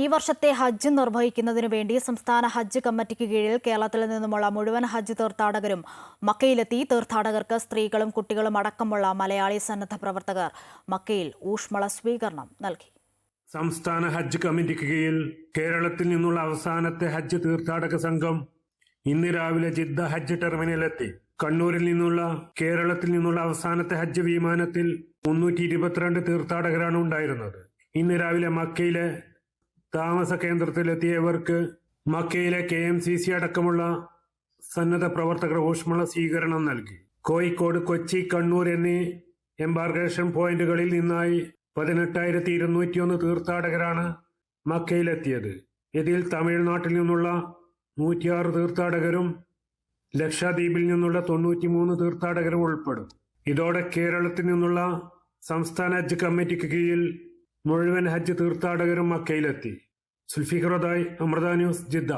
ഈ വർഷത്തെ ഹജ്ജ് നിർവഹിക്കുന്നതിനു വേണ്ടി സംസ്ഥാന ഹജ്ജ് കമ്മിറ്റിക്ക് കീഴിൽ കേരളത്തിൽ നിന്നുമുള്ള മുഴുവൻ ഹജ്ജ് തീർത്ഥാടകരും മക്കയിലെത്തി തീർത്ഥാടകർക്ക് സ്ത്രീകളും കുട്ടികളും അടക്കമുള്ള മലയാളി സന്നദ്ധ പ്രവർത്തകർ മക്കയിൽ ഊഷ്മള സ്വീകരണം നൽകി. സംസ്ഥാന ഹജ്ജ് കമ്മിറ്റിക്ക് കീഴിൽ കേരളത്തിൽ നിന്നുള്ള അവസാനത്തെ ഹജ്ജ് തീർത്ഥാടക സംഘം ഇന്ന് രാവിലെ ജിദ്ദ ഹജ്ജ് ടെർമിനലെത്തി കണ്ണൂരിൽ നിന്നുള്ള കേരളത്തിൽ നിന്നുള്ള അവസാനത്തെ ഹജ്ജ് വിമാനത്തിൽ മുന്നൂറ്റി ഇരുപത്തിരണ്ട് തീർത്ഥാടകരാണ് ഉണ്ടായിരുന്നത്. ഇന്ന് രാവിലെ മക്കയിലെ താമസ കേന്ദ്രത്തിലെത്തിയവർക്ക് മക്കയിലെ കെ എം സി സി അടക്കമുള്ള സന്നദ്ധ പ്രവർത്തകർ ഊഷ്മള സ്വീകരണം നൽകി. കോഴിക്കോട് കൊച്ചി കണ്ണൂർ എന്നീ എംബാർഗേഷൻ പോയിന്റുകളിൽ നിന്നായി പതിനെട്ടായിരത്തി ഇരുന്നൂറ്റിയൊന്ന് തീർത്ഥാടകരാണ് മക്കയിലെത്തിയത്. ഇതിൽ തമിഴ്നാട്ടിൽ നിന്നുള്ള നൂറ്റിയാറ് തീർത്ഥാടകരും ലക്ഷദ്വീപിൽ നിന്നുള്ള തൊണ്ണൂറ്റിമൂന്ന് തീർത്ഥാടകരും ഉൾപ്പെടും. ഇതോടെ കേരളത്തിൽ നിന്നുള്ള സംസ്ഥാന ഹജ്ജ് കമ്മിറ്റിക്ക് കീഴിൽ മുഴുവൻ ഹജ്ജ് തീർത്ഥാടകരും മക്കയിലെത്തി. സുൽഫിഖറുദായി അമൃത ന്യൂസ് ജിദ്ദ.